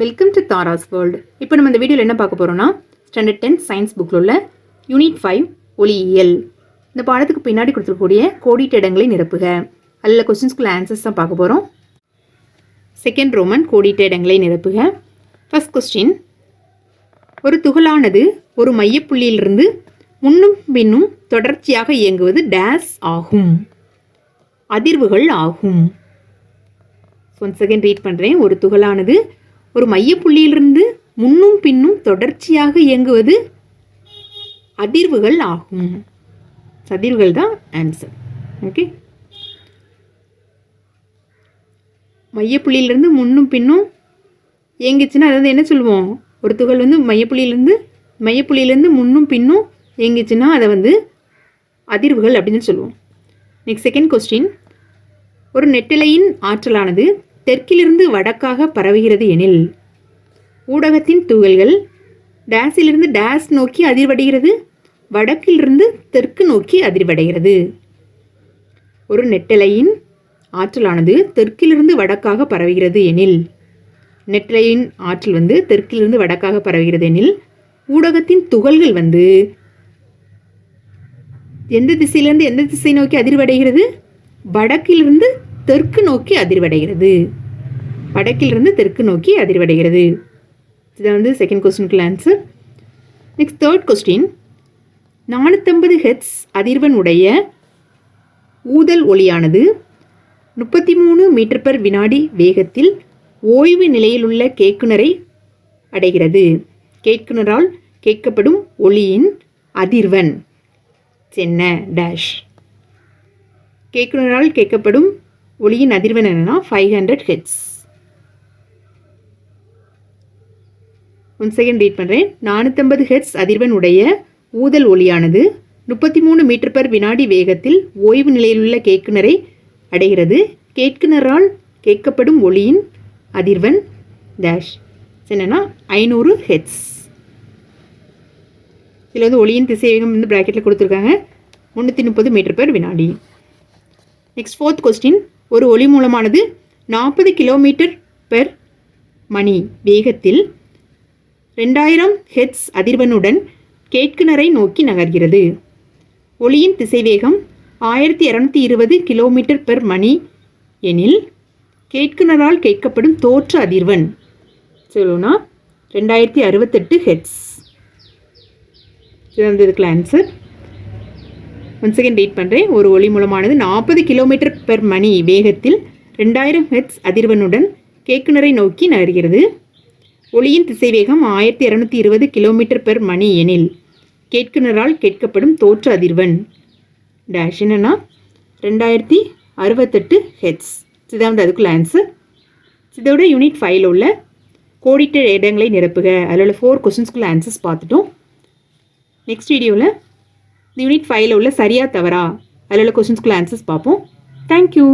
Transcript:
Welcome to Tara's world இப்போ நம்ம இந்த வீடியோவில் என்ன பார்க்க போகிறோம்னா ஸ்டாண்டர்ட் டென் சயின்ஸ் புக்கில் உள்ள யூனிட் ஃபைவ் ஒளியியல் இந்த பாடத்துக்கு பின்னாடி கொடுத்துருக்கக்கூடிய கோடிட்ட இடங்களை நிரப்புக. அதில் கொஸ்டின்ஸ்குள்ள ஆன்சர்ஸ் தான் பார்க்க போகிறோம் செகண்ட் ரோமன் கோடிட்ட இடங்களை நிரப்புக. ஃபர்ஸ்ட் கொஸ்டின் ஒரு துகளானது ஒரு மையப்புள்ளியிலிருந்து முன்னும் பின்னும் தொடர்ச்சியாக இயங்குவது டேஸ் ஆகும். அதிர்வுகள் ஆகும். ஒன் செகண்ட் ரீட் பண்ணுறேன் ஒரு துகளானது ஒரு மையப்புள்ளியிலிருந்து முன்னும் பின்னும் தொடர்ச்சியாக இயங்குவது அதிர்வுகள் ஆகும். அதிர்வுகள் தான் ஆன்சர் ஓகே மையப்புள்ளியிலிருந்து முன்னும் பின்னும் இயங்குச்சுன்னா அதாவது என்ன சொல்லுவோம்? ஒரு துகள் வந்து மையப்புள்ளியிலேருந்து மையப்புள்ளியிலேருந்து முன்னும் பின்னும் இயங்கிச்சுன்னா அதை வந்து அதிர்வுகள் அப்படின்னு சொல்லுவோம். நெக்ஸ்ட் செகண்ட் கொஸ்டின் ஒரு நெட்டிலையின் ஆற்றலானது தெற்கிலிருந்து வடக்காக பரவுகிறது எனில் ஊடகத்தின் துகள்கள் டேஸிலிருந்து டேஸ் நோக்கி அதிர்வடைகிறது வடக்கிலிருந்து தெற்கு நோக்கி அதிர்வடைகிறது. ஒரு நெட்டலையின் ஆற்றலானது தெற்கிலிருந்து வடக்காக பரவுகிறது எனில் நெட்டலையின் ஆற்றல் வந்து தெற்கிலிருந்து வடக்காக பரவுகிறது எனில் ஊடகத்தின் துகள்கள் வந்து எந்த திசையிலிருந்து எந்த திசை நோக்கி அதிர்வடைகிறது? வடக்கிலிருந்து தெற்கு நோக்கி அதிர்வடைகிறது. வடக்கிலிருந்து தெற்கு நோக்கி அதிர்வடைகிறது. இது வந்து செகண்ட் கொஸ்டினுக்குள்ள ஆன்சர் நெக்ஸ்ட் தேர்ட் கொஸ்டின் நானூற்றம்பது ஹெட்ஸ் அதிர்வன் உடைய ஊதல் ஒளியானது முப்பத்தி மூணு மீட்டர் பர் வினாடி வேகத்தில் ஓய்வு நிலையில் உள்ள கேட்குனரை அடைகிறது. கேட்குனரால் கேட்கப்படும் ஒளியின் அதிர்வன் என்ன டேஷ் கேட்குனரால் கேட்கப்படும் ஒளியின் அதிர்வெண் என்னன்னா five hundred hertz one second read பண்ணுறேன் நானூற்றம்பது ஹெட்ஸ் அதிர்வெண் உடைய ஊதல் ஒளியானது முப்பத்தி மூணு மீட்டர் பர் வினாடி வேகத்தில் ஓய்வு நிலையிலுள்ள கேட்குனரை அடைகிறது. கேட்குனரால் கேட்கப்படும் ஒளியின் அதிர்வெண் டேஷ் என்னென்னா ஐநூறு ஹெட்ஸ் இதில் வந்து ஒளியின் திசைவேகம் வந்து ப்ராக்கெட்டில் கொடுத்துருக்காங்க. முந்நூற்றி முப்பது மீட்டர் பர் வினாடி. நெக்ஸ்ட் ஃபோர்த் கொஸ்டின் ஒரு ஒளி மூலமானது நாற்பது கிலோமீட்டர் பெர் மணி வேகத்தில் ரெண்டாயிரம் ஹெட்ஸ் அதிர்வெண்ணுடன் கேட்குனரை நோக்கி நகர்கிறது. ஒளியின் திசைவேகம் ஆயிரத்தி இரநூத்தி இருபது கிலோமீட்டர் பெர் மணி எனில் கேட்குனரால் கேட்கப்படும் தோற்ற அதிர்வெண் சொல்லுன்னா ரெண்டாயிரத்தி அறுபத்தெட்டு ஹெட்ஸ் இது வந்து இதுக்குள்ள ஆன்சர் ஒன் செகண்ட் ரீட் பண்ணுறேன் ஒரு ஒளி மூலமானது நாற்பது கிலோமீட்டர் பெர் மணி வேகத்தில் ரெண்டாயிரம் ஹெட்ஸ் அதிர்வனுடன் கேக்குனரை நோக்கி நகர்கிறது. ஒளியின் திசைவேகம் ஆயிரத்தி இரநூத்தி இருபது கிலோமீட்டர் பெர் மணி எனில் கேட்குனரால் கேட்கப்படும் தோற்ற அதிர்வன் டேஷ் என்னன்னா ரெண்டாயிரத்தி அறுபத்தெட்டு ஹெட்ஸ் இதுதான் வந்து அதுக்குள்ள ஆன்சர் இதோட யூனிட் ஃபைவ்ல உள்ள கோடிட்ட இடங்களை நிரப்புக. அதில் உள்ள ஃபோர் கொஸ்டின்ஸ்குள்ள ஆன்சர்ஸ் பார்த்துட்டோம். நெக்ஸ்ட் வீடியோவில் யூனிட் ஃபைவ்ல உள்ள சரியா தவறா? அதில் உள்ள கொஸ்டின்ஸ்குள்ள ஆன்சர்ஸ் பார்ப்போம். தேங்க்யூ